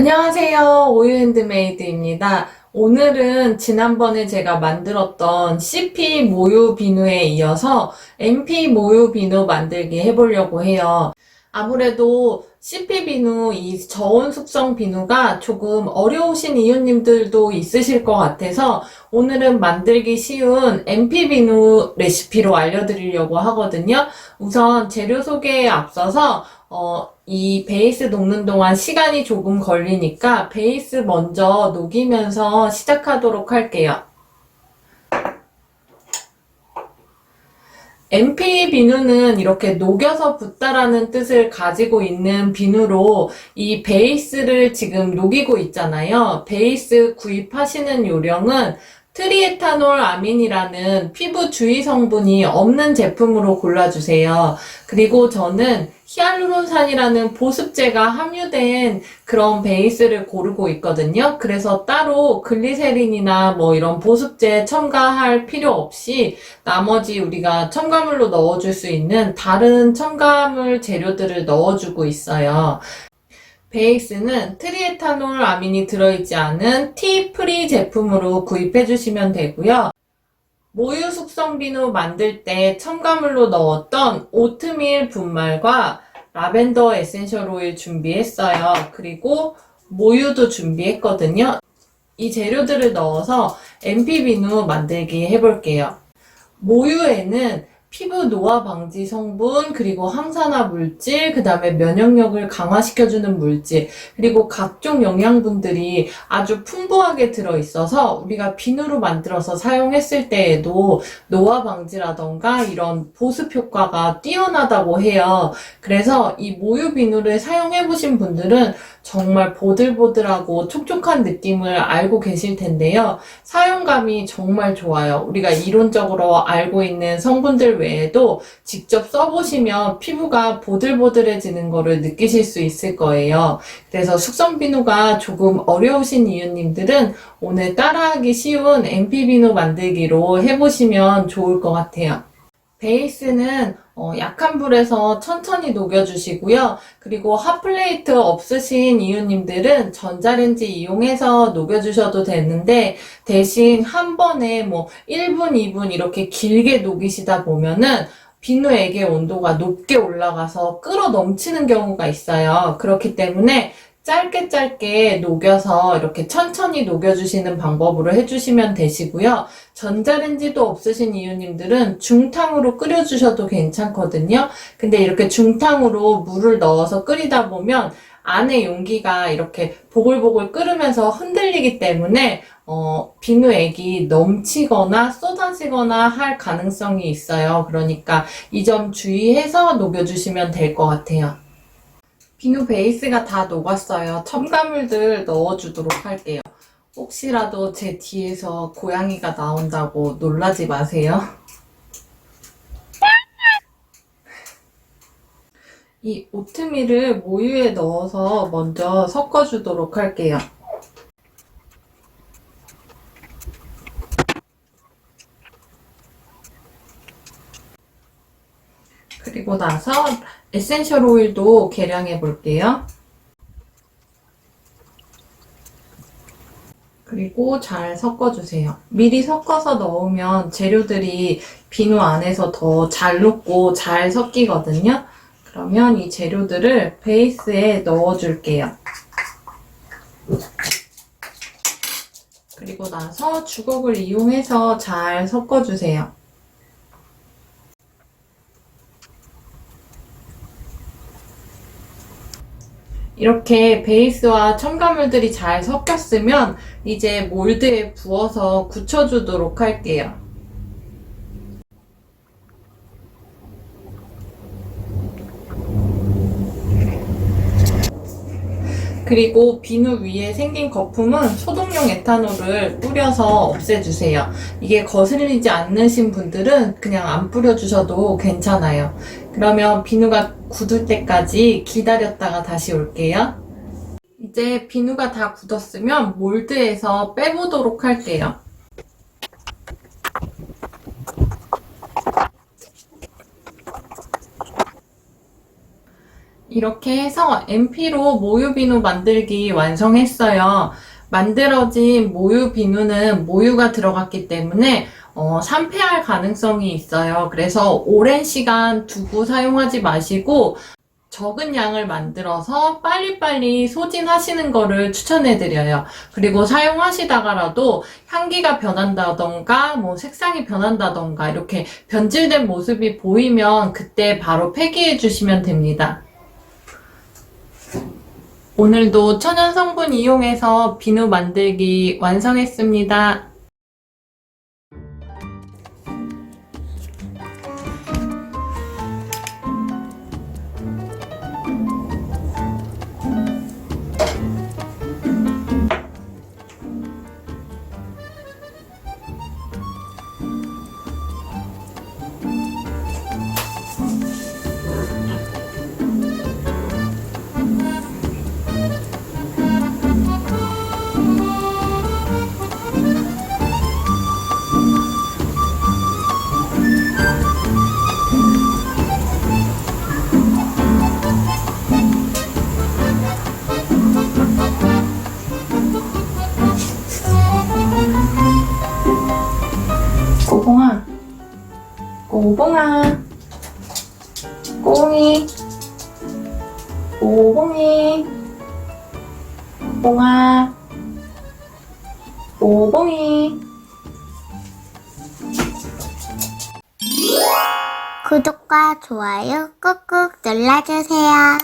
안녕하세요. 오유 핸드메이드입니다. 오늘은 지난번에 제가 만들었던 CP 모유 비누에 이어서 MP 모유 비누 만들기 해보려고 해요. 아무래도 CP 비누, 이 저온 숙성 비누가 조금 어려우신 이웃님들도 있으실 것 같아서 오늘은 만들기 쉬운 MP 비누 레시피로 알려드리려고 하거든요. 우선 재료 소개에 앞서서 어, 이 베이스 녹는 동안 시간이 조금 걸리니까 베이스 먼저 녹이면서 시작하도록 할게요. MP 비누는 이렇게 녹여서 붓다라는 뜻을 가지고 있는 비누로 이 베이스를 지금 녹이고 있잖아요. 베이스 구입하시는 요령은 트리에타놀 아민이라는 피부 주의 성분이 없는 제품으로 골라주세요. 그리고 저는 히알루론산이라는 보습제가 함유된 그런 베이스를 고르고 있거든요. 그래서 따로 글리세린이나 뭐 이런 보습제 첨가할 필요 없이 나머지 우리가 첨가물로 넣어줄 수 있는 다른 첨가물 재료들을 넣어주고 있어요. 베이스는 트리에타놀 아민이 들어있지 않은 티 프리 제품으로 구입해 주시면 되고요. 모유 숙성 비누 만들 때 첨가물로 넣었던 오트밀 분말과 라벤더 에센셜 오일 준비했어요. 그리고 모유도 준비했거든요. 이 재료들을 넣어서 MP 비누 만들기 해볼게요. 모유에는 피부 노화 방지 성분, 그리고 항산화 물질, 그 다음에 면역력을 강화시켜주는 물질, 그리고 각종 영양분들이 아주 풍부하게 들어있어서 우리가 비누로 만들어서 사용했을 때에도 노화 방지라던가 이런 보습 효과가 뛰어나다고 해요. 그래서 이 모유 비누를 사용해보신 분들은 정말 보들보들하고 촉촉한 느낌을 알고 계실 텐데요. 사용감이 정말 좋아요. 우리가 이론적으로 알고 있는 성분들 외에도 직접 써보시면 피부가 보들보들해지는 거를 느끼실 수 있을 거예요. 그래서 숙성 비누가 조금 어려우신 이웃님들은 오늘 따라하기 쉬운 MP 비누 만들기로 해보시면 좋을 것 같아요. 베이스는 어, 약한 불에서 천천히 녹여주시고요. 그리고 핫플레이트 없으신 이웃님들은 전자레인지 이용해서 녹여주셔도 되는데 대신 한 번에 뭐 1분, 2분 이렇게 길게 녹이시다 보면은 비누액의 온도가 높게 올라가서 끓어 넘치는 경우가 있어요. 그렇기 때문에 짧게 짧게 녹여서 이렇게 천천히 녹여주시는 방법으로 해주시면 되시고요. 전자레인지도 없으신 이유님들은 중탕으로 끓여주셔도 괜찮거든요. 근데 이렇게 중탕으로 물을 넣어서 끓이다 보면 안에 용기가 이렇게 보글보글 끓으면서 흔들리기 때문에 어, 비누액이 넘치거나 쏟아지거나 할 가능성이 있어요. 그러니까 이 점 주의해서 녹여주시면 될 것 같아요. 비누 베이스가 다 녹았어요. 첨가물들 넣어주도록 할게요. 혹시라도 제 뒤에서 고양이가 나온다고 놀라지 마세요. 이 오트밀을 모유에 넣어서 먼저 섞어주도록 할게요. 그리고 나서 에센셜 오일도 계량해 볼게요. 그리고 잘 섞어주세요. 미리 섞어서 넣으면 재료들이 비누 안에서 더 잘 녹고 잘 섞이거든요. 그러면 이 재료들을 베이스에 넣어줄게요. 그리고 나서 주걱을 이용해서 잘 섞어주세요. 이렇게 베이스와 첨가물들이 잘 섞였으면 이제 몰드에 부어서 굳혀주도록 할게요. 그리고 비누 위에 생긴 거품은 소독용 에탄올을 뿌려서 없애주세요. 이게 거슬리지 않으신 분들은 그냥 안 뿌려주셔도 괜찮아요. 그러면 비누가 굳을 때까지 기다렸다가 다시 올게요. 이제 비누가 다 굳었으면 몰드에서 빼보도록 할게요. 이 이렇게 해서 MP로 모유 비누 만들기 완성했어요. 만들어진 모유 비누는 모유가 들어갔기 때문에 어, 산패할 가능성이 있어요. 그래서 오랜 시간 두고 사용하지 마시고 적은 양을 만들어서 빨리빨리 소진하시는 거를 추천해 드려요. 그리고 사용하시다가라도 향기가 변한다던가, 뭐 색상이 변한다던가, 이렇게 변질된 모습이 보이면 그때 바로 폐기해 주시면 됩니다. 오늘도 천연 성분 이용해서 비누 만들기 완성했습니다. 꼬봉아, 꼬봉이, 꼬봉이, 꼬봉아, 꼬봉이. 구독과 좋아요 꾹꾹 눌러주세요.